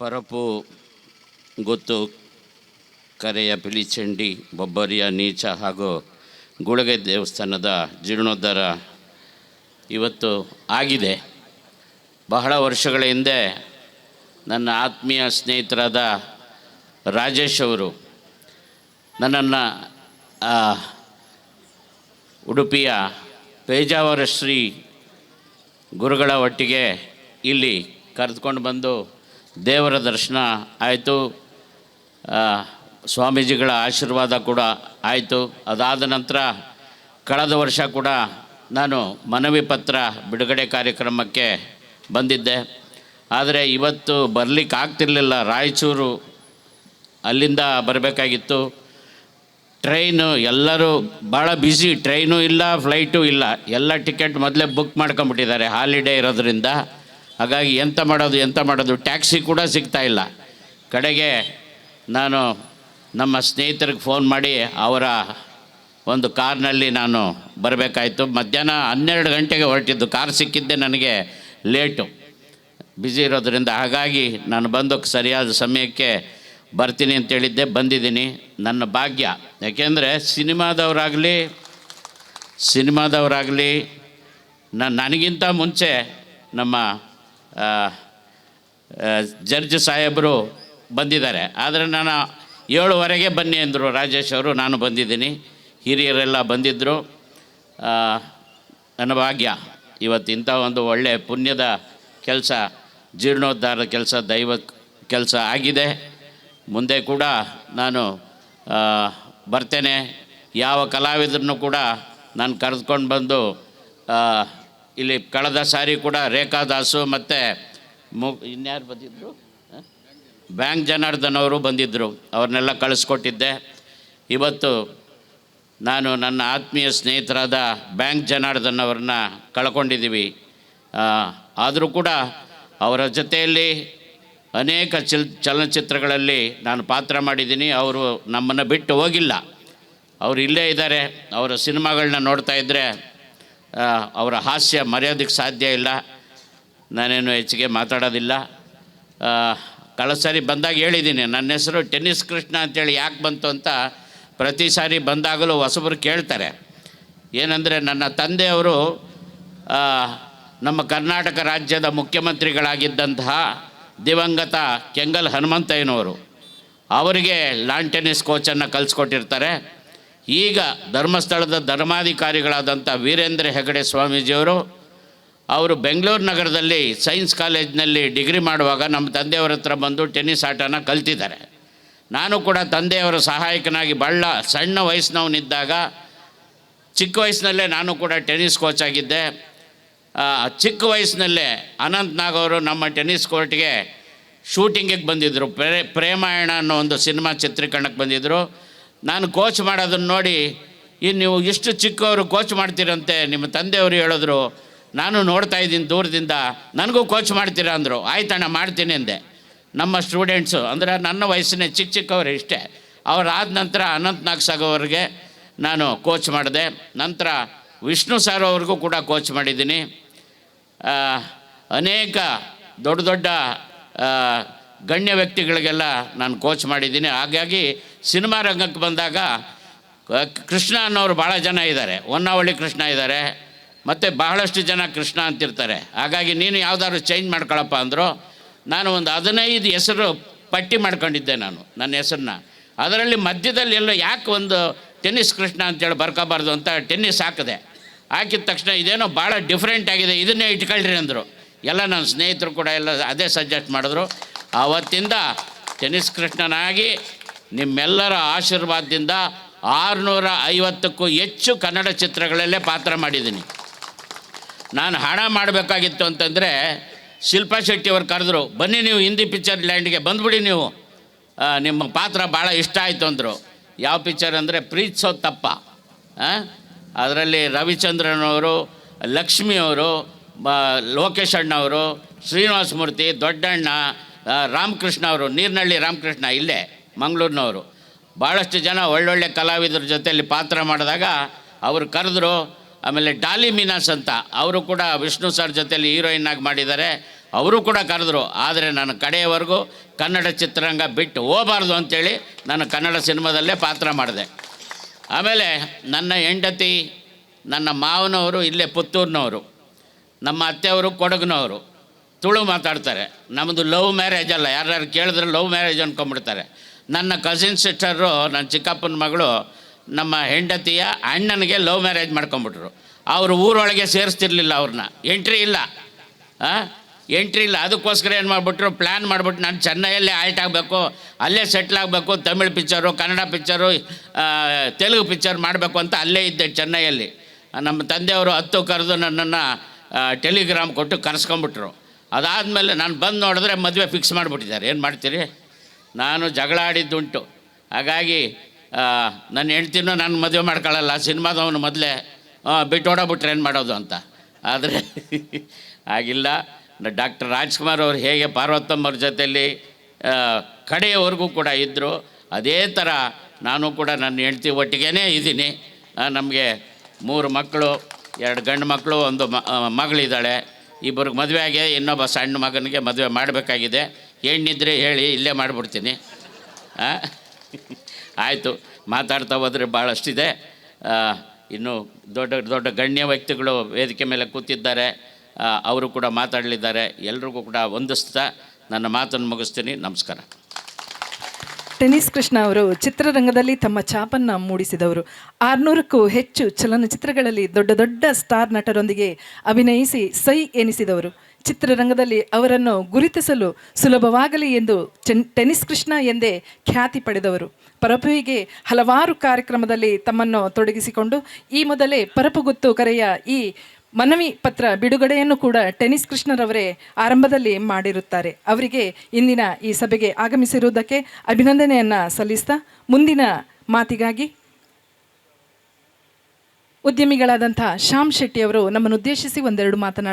ಪರಪು, ಗೊತ್ತು, ಕರೆಯ ಪಿಲಿಚಂಡಿ ಬೊಬ್ಬರಿಯ ನೀಚ ಹಾಗೂ ಗುಳಗೆ ದೇವಸ್ಥಾನದ ಜೀರ್ಣೋದ್ಧಾರ ಇವತ್ತು ಆಗಿದೆ. ಬಹಳ ವರ್ಷಗಳ ಹಿಂದೆ ನನ್ನ ಆತ್ಮೀಯ ಸ್ನೇಹಿತರಾದ ರಾಜೇಶ್ ಅವರು ನನ್ನನ್ನು ಉಡುಪಿಯ ಪೇಜಾವರ ಶ್ರೀ ಗುರುಗಳ ಒಟ್ಟಿಗೆ ಇಲ್ಲಿ ಕರೆದುಕೊಂಡು ಬಂದು ದೇವರ ದರ್ಶನ ಆಯಿತು. ಸ್ವಾಮೀಜಿಗಳ ಆಶೀರ್ವಾದ ಕೂಡ ಆಯಿತು. ಅದಾದ ನಂತರ ಕಳೆದ ವರ್ಷ ಕೂಡ ನಾನು ಮನವಿ ಪತ್ರ ಬಿಡುಗಡೆ ಕಾರ್ಯಕ್ರಮಕ್ಕೆ ಬಂದಿದ್ದೆ. ಆದರೆ ಇವತ್ತು ಬರಲಿಕ್ಕೆ ಆಗ್ತಿರ್ಲಿಲ್ಲ ರಾಯಚೂರು ಅಲ್ಲಿಂದ ಬರಬೇಕಾಗಿತ್ತು. ಟ್ರೈನು ಎಲ್ಲರೂ ಭಾಳ ಬ್ಯುಸಿ. ಟ್ರೈನು ಇಲ್ಲ, ಫ್ಲೈಟು ಇಲ್ಲ. ಎಲ್ಲ ಟಿಕೆಟ್ ಮೊದಲೇ ಬುಕ್ ಮಾಡ್ಕೊಂಬಿಟ್ಟಿದ್ದಾರೆ ಹಾಲಿಡೇ ಇರೋದ್ರಿಂದ. ಹಾಗಾಗಿ ಎಂತ ಮಾಡೋದು ಎಂತ ಮಾಡೋದು, ಟ್ಯಾಕ್ಸಿ ಕೂಡ ಸಿಗ್ತಾ ಇಲ್ಲ. ಕಡೆಗೆ ನಾನು ನಮ್ಮ ಸ್ನೇಹಿತರಿಗೆ ಫೋನ್ ಮಾಡಿ ಅವರ ಒಂದು ಕಾರ್ನಲ್ಲಿ ನಾನು ಬರಬೇಕಾಯಿತು. ಮಧ್ಯಾಹ್ನ ಹನ್ನೆರಡು ಗಂಟೆಗೆ ಹೊರಟಿದ್ದು, ಕಾರ್ ಸಿಕ್ಕಿದ್ದೆ ನನಗೆ ಲೇಟು. ಬ್ಯುಸಿ ಇರೋದರಿಂದ ಹಾಗಾಗಿ ನಾನು ಬಂದು ಸರಿಯಾದ ಸಮಯಕ್ಕೆ ಬರ್ತೀನಿ ಅಂತೇಳಿದ್ದೆ ಬಂದಿದ್ದೀನಿ. ನನ್ನ ಭಾಗ್ಯ. ಯಾಕೆಂದರೆ ಸಿನಿಮಾದವರಾಗಲಿ ಸಿನಿಮಾದವರಾಗಲಿ ನಾನು ನನಗಿಂತ ಮುಂಚೆ ನಮ್ಮ ಜಡ್ಜ್ ಸಾಹೇಬರು ಬಂದಿದ್ದಾರೆ. ಆದರೆ ನಾನು ಏಳುವರೆಗೆ ಬನ್ನಿ ಅಂದರು ರಾಜೇಶ್ ಅವರು, ನಾನು ಬಂದಿದ್ದೀನಿ. ಹಿರಿಯರೆಲ್ಲ ಬಂದಿದ್ದರು ನನ್ನ ಭಾಗ್ಯ ಇವತ್ತು ಇಂಥ ಒಂದು ಒಳ್ಳೆಯ ಪುಣ್ಯದ ಕೆಲಸ, ಜೀರ್ಣೋದ್ಧಾರದ ಕೆಲಸ, ದೈವ ಕೆಲಸ ಆಗಿದೆ. ಮುಂದೆ ಕೂಡ ನಾನು ಬರ್ತೇನೆ. ಯಾವ ಕಲಾವಿದರನ್ನು ಕೂಡ ನಾನು ಕರೆದುಕೊಂಡು ಬಂದು ಇಲ್ಲಿ ಕಳೆದ ಸಾರಿ ಕೂಡ ರೇಖಾದಾಸು ಮತ್ತು ಮು ಇನ್ಯಾರು ಬಂದಿದ್ದರು ಬ್ಯಾಂಕ್ ಜನಾರ್ದನ್ ಅವರು ಬಂದಿದ್ದರು ಅವ್ರನ್ನೆಲ್ಲ ಕಳಿಸ್ಕೊಟ್ಟಿದ್ದೆ. ಇವತ್ತು ನಾನು ನನ್ನ ಆತ್ಮೀಯ ಸ್ನೇಹಿತರಾದ ಬ್ಯಾಂಕ್ ಜನಾರ್ದನ್ ಅವ್ರನ್ನ ಕಳ್ಕೊಂಡಿದ್ದೀವಿ. ಆದರೂ ಕೂಡ ಅವರ ಜೊತೆಯಲ್ಲಿ ಅನೇಕ ಚಲ್ ಚಲನಚಿತ್ರಗಳಲ್ಲಿ ನಾನು ಪಾತ್ರ ಮಾಡಿದ್ದೀನಿ. ಅವರು ನಮ್ಮನ್ನು ಬಿಟ್ಟು ಹೋಗಿಲ್ಲ. ಅವರು ಇಲ್ಲೇ ಇದ್ದಾರೆ. ಅವರ ಸಿನಿಮಾಗಳನ್ನ ನೋಡ್ತಾ ಇದ್ದರೆ ಅವರ ಹಾಸ್ಯ ಮರೆಯೋದಕ್ಕೆ ಸಾಧ್ಯ ಇಲ್ಲ. ನಾನೇನು ಹೆಚ್ಚಿಗೆ ಮಾತಾಡೋದಿಲ್ಲ. ಕಳೆದ ಸಾರಿ ಬಂದಾಗ ಹೇಳಿದ್ದೀನಿ, ನನ್ನ ಹೆಸರು ಟೆನ್ನಿಸ್ ಕೃಷ್ಣ ಅಂತೇಳಿ ಯಾಕೆ ಬಂತು ಅಂತ ಪ್ರತಿ ಸಾರಿ ಬಂದಾಗಲೂ ಹೊಸಬರು ಕೇಳ್ತಾರೆ. ಏನಂದರೆ ನನ್ನ ತಂದೆಯವರು ನಮ್ಮ ಕರ್ನಾಟಕ ರಾಜ್ಯದ ಮುಖ್ಯಮಂತ್ರಿಗಳಾಗಿದ್ದಂತಹ ದಿವಂಗತ ಕೆಂಗಲ್ ಹನುಮಂತಯ್ಯನವರು. ಅವರಿಗೆ ಲಾನ್ ಟೆನ್ನಿಸ್ ಕೋಚನ್ನು ಕಲಿಸ್ಕೊಟ್ಟಿರ್ತಾರೆ. ಈಗ ಧರ್ಮಸ್ಥಳದ ಧರ್ಮಾಧಿಕಾರಿಗಳಾದಂಥ ವೀರೇಂದ್ರ ಹೆಗಡೆ ಸ್ವಾಮೀಜಿಯವರು ಅವರು ಬೆಂಗಳೂರು ನಗರದಲ್ಲಿ ಸೈನ್ಸ್ ಕಾಲೇಜ್ನಲ್ಲಿ ಡಿಗ್ರಿ ಮಾಡುವಾಗ ನಮ್ಮ ತಂದೆಯವರ ಹತ್ರ ಬಂದು ಟೆನ್ನಿಸ್ ಆಟನ ಕಲ್ತಿದ್ದಾರೆ. ನಾನು ಕೂಡ ತಂದೆಯವರ ಸಹಾಯಕನಾಗಿ ಬಳ್ಳ ಸಣ್ಣ ವಯಸ್ಸಿನವನಿದ್ದಾಗ, ಚಿಕ್ಕ ವಯಸ್ಸಿನಲ್ಲೇ ನಾನು ಕೂಡ ಟೆನ್ನಿಸ್ ಕೋಚ್ ಆಗಿದ್ದೆ. ಚಿಕ್ಕ ವಯಸ್ಸಿನಲ್ಲೇ ಅನಂತ್ ನಾಗ್ ಅವರು ನಮ್ಮ ಟೆನ್ನಿಸ್ ಕೋರ್ಟ್ಗೆ ಶೂಟಿಂಗಿಗೆ ಬಂದಿದ್ದರು ಪ್ರೇ, ಪ್ರೇಮಾಯಣ ಅನ್ನೋ ಒಂದು ಸಿನಿಮಾ ಚಿತ್ರೀಕರಣಕ್ಕೆ ಬಂದಿದ್ದರು ನಾನು ಕೋಚ್ ಮಾಡೋದನ್ನು ನೋಡಿ ಇನ್ನು ನೀವು ಇಷ್ಟು ಚಿಕ್ಕವರು ಕೋಚ್ ಮಾಡ್ತೀರಂತೆ, ನಿಮ್ಮ ತಂದೆಯವರು ಹೇಳಿದ್ರು, ನಾನು ನೋಡ್ತಾ ಇದ್ದೀನಿ ದೂರದಿಂದ, ನನಗೂ ಕೋಚ್ ಮಾಡ್ತೀರಾ ಅಂದರು. ಆಯ್ತಣ್ಣ ಮಾಡ್ತೀನಿ ಅಂದೆ. ನಮ್ಮ ಸ್ಟೂಡೆಂಟ್ಸು, ಅಂದರೆ ನನ್ನ ವಯಸ್ಸಿನ ಚಿಕ್ಕ ಚಿಕ್ಕವರು ಇಷ್ಟೇ. ಅವರಾದ ನಂತರ ಅನಂತ್ ನಾಗ್ ಸಾಗೋವ್ರಿಗೆ ನಾನು ಕೋಚ್ ಮಾಡಿದೆ. ನಂತರ ವಿಷ್ಣು ಸರ್ ಅವ್ರಿಗೂ ಕೂಡ ಕೋಚ್ ಮಾಡಿದ್ದೀನಿ. ಅನೇಕ ದೊಡ್ಡ ದೊಡ್ಡ ಗಣ್ಯ ವ್ಯಕ್ತಿಗಳಿಗೆಲ್ಲ ನಾನು ಕೋಚ್ ಮಾಡಿದ್ದೀನಿ. ಹಾಗಾಗಿ ಸಿನಿಮಾ ರಂಗಕ್ಕೆ ಬಂದಾಗ ಕೃಷ್ಣ ಅನ್ನೋರು ಭಾಳ ಜನ ಇದ್ದಾರೆ. ಹೊನ್ನಾವಳಿ ಕೃಷ್ಣ ಇದ್ದಾರೆ. ಮತ್ತು ಬಹಳಷ್ಟು ಜನ ಕೃಷ್ಣ ಅಂತಿರ್ತಾರೆ. ಹಾಗಾಗಿ ನೀನು ಯಾವುದಾದ್ರು ಚೇಂಜ್ ಮಾಡ್ಕೊಳಪ್ಪ ಅಂದರು, ನಾನು ಒಂದು ಹದಿನೈದು ಹೆಸರು ಪಟ್ಟಿ ಮಾಡ್ಕೊಂಡಿದ್ದೆ ನಾನು, ನನ್ನ ಹೆಸರನ್ನ. ಅದರಲ್ಲಿ ಮಧ್ಯದಲ್ಲಿ ಎಲ್ಲ ಯಾಕೆ ಒಂದು ಟೆನ್ನಿಸ್ ಕೃಷ್ಣ ಅಂತೇಳಿ ಬರ್ಕೋಬಾರ್ದು ಅಂತ ಟೆನ್ನಿಸ್ ಹಾಕಿದೆ. ಹಾಕಿದ ತಕ್ಷಣ ಇದೇನೋ ಭಾಳ ಡಿಫ್ರೆಂಟ್ ಆಗಿದೆ, ಇದನ್ನೇ ಇಟ್ಕೊಳ್ರಿ ಅಂದರು. ಎಲ್ಲ ನನ್ನ ಸ್ನೇಹಿತರು ಕೂಡ ಎಲ್ಲ ಅದೇ ಸಜೆಸ್ಟ್ ಮಾಡಿದ್ರು. ಆವತ್ತಿಂದ ಟೆನಿಸ್ ಕೃಷ್ಣನಾಗಿ ನಿಮ್ಮೆಲ್ಲರ ಆಶೀರ್ವಾದದಿಂದ ಆರುನೂರ ಐವತ್ತಕ್ಕೂ ಹೆಚ್ಚು ಕನ್ನಡ ಚಿತ್ರಗಳಲ್ಲೇ ಪಾತ್ರ ಮಾಡಿದ್ದೀನಿ. ನಾನು ಹಣ ಮಾಡಬೇಕಾಗಿತ್ತು ಅಂತಂದರೆ ಶಿಲ್ಪಾ ಶೆಟ್ಟಿ ಅವ್ರು ಕರೆದ್ರು, ಬನ್ನಿ ನೀವು ಹಿಂದಿ ಪಿಕ್ಚರ್ ಲ್ಯಾಂಡ್ಗೆ ಬಂದ್ಬಿಡಿ ನೀವು. ನಿಮ್ಮ ಪಾತ್ರ ಭಾಳ ಇಷ್ಟ ಆಯಿತು ಅಂದರು. ಯಾವ ಪಿಕ್ಚರ್ ಅಂದರೆ ಪ್ರೀತ್ಸೋ ತಪ್ಪ ಅದರಲ್ಲಿ ರವಿಚಂದ್ರನ್ ಅವರು, ಲಕ್ಷ್ಮಿ ಅವರು ಬ ಲೋಕೇಶ್ ಅಣ್ಣವರು, ಶ್ರೀನಿವಾಸ ಮೂರ್ತಿ, ದೊಡ್ಡಣ್ಣ ರಾಮಕೃಷ್ಣ ಅವರು ನೀರ್ನಳ್ಳಿ ರಾಮಕೃಷ್ಣ ಇಲ್ಲೇ, ಮಂಗಳೂರಿನವರು. ಭಾಳಷ್ಟು ಜನ ಒಳ್ಳೊಳ್ಳೆ ಕಲಾವಿದರ ಜೊತೆಯಲ್ಲಿ ಪಾತ್ರ ಮಾಡಿದಾಗ ಅವರು ಕರೆದ್ರು, ಆಮೇಲೆ ಡಾಲಿ ಮೀನಾಸ್ ಅಂತ, ಅವರು ಕೂಡ ವಿಷ್ಣು ಸರ್ ಜೊತೆಯಲ್ಲಿ ಹೀರೋಯಿನ್ ಆಗಿ ಮಾಡಿದ್ದಾರೆ, ಅವರು ಕೂಡ ಕರೆದ್ರು. ಆದರೆ ನಾನು ಕಡೆಯವರೆಗೂ ಕನ್ನಡ ಚಿತ್ರರಂಗ ಬಿಟ್ಟು ಹೋಗಬಾರ್ದು ಅಂಥೇಳಿ ನಾನು ಕನ್ನಡ ಸಿನಿಮಾದಲ್ಲೇ ಪಾತ್ರ ಮಾಡಿದೆ. ಆಮೇಲೆ ನನ್ನ ಹೆಂಡತಿ, ನನ್ನ ಮಾವನವರು ಇಲ್ಲೇ ಪುತ್ತೂರಿನವರು, ನಮ್ಮ ಅತ್ತೆಯವರು ಕೊಡಗಿನವರು ತುಳು ಮಾತಾಡ್ತಾರೆ. ನಮ್ಮದು ಲವ್ ಮ್ಯಾರೇಜ್ ಅಲ್ಲ, ಯಾರ್ಯಾರು ಕೇಳಿದ್ರೆ ಲವ್ ಮ್ಯಾರೇಜ್ ಅಂದ್ಕೊಂಬಿಡ್ತಾರೆ ನನ್ನ ಕಸಿನ್ ಸಿಸ್ಟರು ನನ್ನ ಚಿಕ್ಕಪ್ಪನ ಮಗಳು, ನಮ್ಮ ಹೆಂಡತಿಯ ಅಣ್ಣನಿಗೆ ಲವ್ ಮ್ಯಾರೇಜ್ ಮಾಡ್ಕೊಂಬಿಟ್ರು ಅವರು ಊರೊಳಗೆ ಸೇರಿಸ್ತಿರ್ಲಿಲ್ಲ ಅವ್ರನ್ನ ಎಂಟ್ರಿ ಇಲ್ಲ. ಎಂಟ್ರಿ ಇಲ್ಲ. ಅದಕ್ಕೋಸ್ಕರ ಏನು ಮಾಡಿಬಿಟ್ರು ಪ್ಲ್ಯಾನ್ ಮಾಡಿಬಿಟ್ಟು ನಾನು ಚೆನ್ನೈಯಲ್ಲೇ ಆಲ್ಟ್ ಆಗಬೇಕು, ಅಲ್ಲೇ ಸೆಟ್ಲ್ ಆಗಬೇಕು, Tamil picture Kannada picture Telugu picture ಮಾಡಬೇಕು ಅಂತ ಅಲ್ಲೇ ಇದ್ದೆ ಚೆನ್ನೈಯಲ್ಲಿ. ನಮ್ಮ ತಂದೆಯವರು ಹತ್ತು ಕರೆದು ನನ್ನನ್ನು ಟೆಲಿಗ್ರಾಮ್ ಕೊಟ್ಟು ಕರೆಸ್ಕೊಂಬಿಟ್ರು ಅದಾದಮೇಲೆ ನಾನು ಬಂದು ನೋಡಿದ್ರೆ ಮದುವೆ ಫಿಕ್ಸ್ ಮಾಡಿಬಿಟ್ಟಿದ್ದಾರೆ. ಏನು ಮಾಡ್ತೀರಿ? ನಾನು ಜಗಳ ಆಡಿದ್ದುಂಟು ಹಾಗಾಗಿ ನನ್ನ ಹೆಂಡ್ತಿನೂ ನಾನು ಮದುವೆ ಮಾಡ್ಕೊಳ್ಳಲ್ಲ ಸಿನಿಮಾದವನು ಮೊದಲೇ ಬಿಟ್ಟು ಓಡಾಬಿಟ್ರೆ ಏನು ಮಾಡೋದು ಅಂತ. ಆದರೆ ಆಗಿಲ್ಲ ಡಾಕ್ಟರ್ ರಾಜ್ಕುಮಾರ್ ಅವರು ಹೇಗೆ ಪಾರ್ವತಮ್ಮವ್ರ ಜೊತೆಯಲ್ಲಿ ಕಡೆಯವರೆಗೂ ಕೂಡ ಇದ್ದರು ಅದೇ ಥರ ನಾನು ಕೂಡ ನನ್ನ ಹೆಂಡ್ತಿ ಒಟ್ಟಿಗೇ ಇದ್ದೀನಿ. ನಮಗೆ ಮೂರು ಮಕ್ಕಳು, ಎರಡು ಗಂಡು ಮಕ್ಕಳು, ಒಂದು ಮಗಳಿದ್ದಾಳೆ. ಇಬ್ಬರಿಗೆ ಮದುವೆ ಆಗಿ ಇನ್ನೊಬ್ಬ ಸಣ್ಣ ಮಗನಿಗೆ ಮದುವೆ ಮಾಡಬೇಕಾಗಿದೆ. ಹೆಣ್ಣಿದ್ರೆ ಹೇಳಿ, ಇಲ್ಲೇ ಮಾಡಿಬಿಡ್ತೀನಿ. ಆಯಿತು, ಮಾತಾಡ್ತಾ ಹೋದರೆ ಭಾಳಷ್ಟಿದೆ. ಇನ್ನು ದೊಡ್ಡ ದೊಡ್ಡ ಗಣ್ಯ ವ್ಯಕ್ತಿಗಳು ವೇದಿಕೆ ಮೇಲೆ ಕೂತಿದ್ದಾರೆ. ಅವರು ಕೂಡ ಮಾತಾಡಲಿದ್ದಾರೆ. ಎಲ್ರಿಗೂ ಕೂಡ ವಂದಿಸ್ತಾ ನನ್ನ ಮಾತನ್ನು ಮುಗಿಸ್ತೀನಿ. ನಮಸ್ಕಾರ. ಟೆನಿಸ್ ಕೃಷ್ಣ ಅವರು ಚಿತ್ರರಂಗದಲ್ಲಿ ತಮ್ಮ ಛಾಪನ್ನು ಮೂಡಿಸಿದವರು. ಆರುನೂರಕ್ಕೂ ಹೆಚ್ಚು ಚಲನಚಿತ್ರಗಳಲ್ಲಿ ದೊಡ್ಡ ದೊಡ್ಡ ಸ್ಟಾರ್ ನಟರೊಂದಿಗೆ ಅಭಿನಯಿಸಿ ಸೈ ಎನಿಸಿದವರು. ಚಿತ್ರರಂಗದಲ್ಲಿ ಅವರನ್ನು ಗುರುತಿಸಲು ಸುಲಭವಾಗಲಿ ಎಂದು ಟೆನಿಸ್ ಕೃಷ್ಣ ಎಂದೇ ಖ್ಯಾತಿ ಪಡೆದವರು. ಪರಪುವಿಗೆ ಹಲವಾರು ಕಾರ್ಯಕ್ರಮದಲ್ಲಿ ತಮ್ಮನ್ನು ತೊಡಗಿಸಿಕೊಂಡು ಈ ಮೊದಲೇ ಪರಪುಗುತ್ತು ಕರೆಯ ಈ ಮನವಿ ಪತ್ರ ಬಿಡುಗಡೆಯನ್ನು ಕೂಡ ಟೆನಿಸ್ ಕೃಷ್ಣರವರೇ ಆರಂಭದಲ್ಲಿ ಮಾಡಿರುತ್ತಾರೆ. ಅವರಿಗೆ ಇಂದಿನ ಈ ಸಭೆಗೆ ಆಗಮಿಸಿರುವುದಕ್ಕೆ ಅಭಿನಂದನೆಯನ್ನ ಸಲ್ಲಿಸ್ತಾ ಮುಂದಿನ ಮಾತಿಗಾಗಿ ಉದ್ಯಮಿಗಳಾದಂಥ ಶ್ಯಾಮ್ ಶೆಟ್ಟಿ ಅವರು ನಮ್ಮನ್ನು ಉದ್ದೇಶಿಸಿ ಒಂದೆರಡು ಮಾತನಾಡ